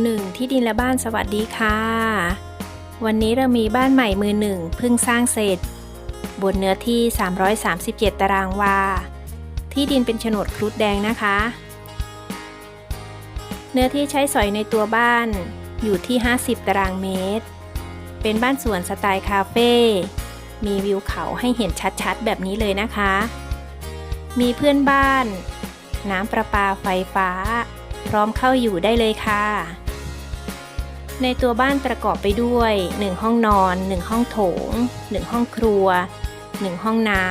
1 ที่ดินและบ้านสวัสดีค่ะ วันนี้เรามีบ้านใหม่มือหนึ่งเพิ่งสร้างเสร็จ บนเนื้อที่ 337 ตารางวา ที่ดินเป็นโฉนดครุฑแดงนะคะ เนื้อที่ใช้สอยในตัวบ้านอยู่ที่ 50 ตารางเมตร เป็นบ้านสวนสไตล์คาเฟ่ มีวิวเขาให้เห็นชัดๆ แบบนี้เลยนะคะ มีเพื่อนบ้าน น้ำประปาไฟฟ้าพร้อมเข้าอยู่ได้เลยค่ะ ในตัวบ้านประกอบไปด้วย 1 ห้องนอน 1 ห้องโถง 1 ห้องครัว 1 ห้องน้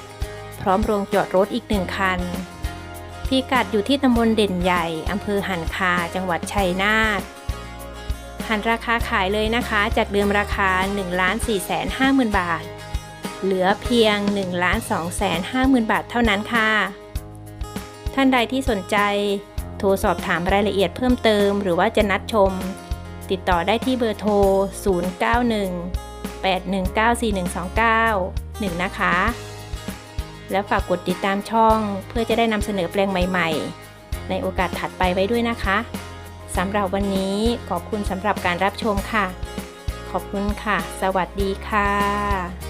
ำ พร้อมโรงจอดรถอีกหนึ่งคัน พิกัดอยู่ที่ตำบลเด่นใหญ่อำเภอหันคา จังหวัดชัยนาทหันราคาขายเลยนะคะ จากเดิมราคา 1 4 5 0 0 0 บาท เหลือเพียง 1 2 5 0 0 0 0บาทเท่านั้นค่ะ ท่านใดที่สนใจ โทรสอบถามรายละเอียดเพิ่มเติม หรือว่าจะนัดชม ติดต่อได้ที่เบอร์โทร 091 819 4129 1 นะคะ แล้วฝากกดติดตามช่องเพื่อจะได้นำเสนอแปลงใหม่ๆ ในโอกาสถัดไปไว้ด้วยนะคะสำหรับวันนี้ขอบคุณสำหรับการรับชมค่ะ ขอบคุณค่ะ สวัสดีค่ะ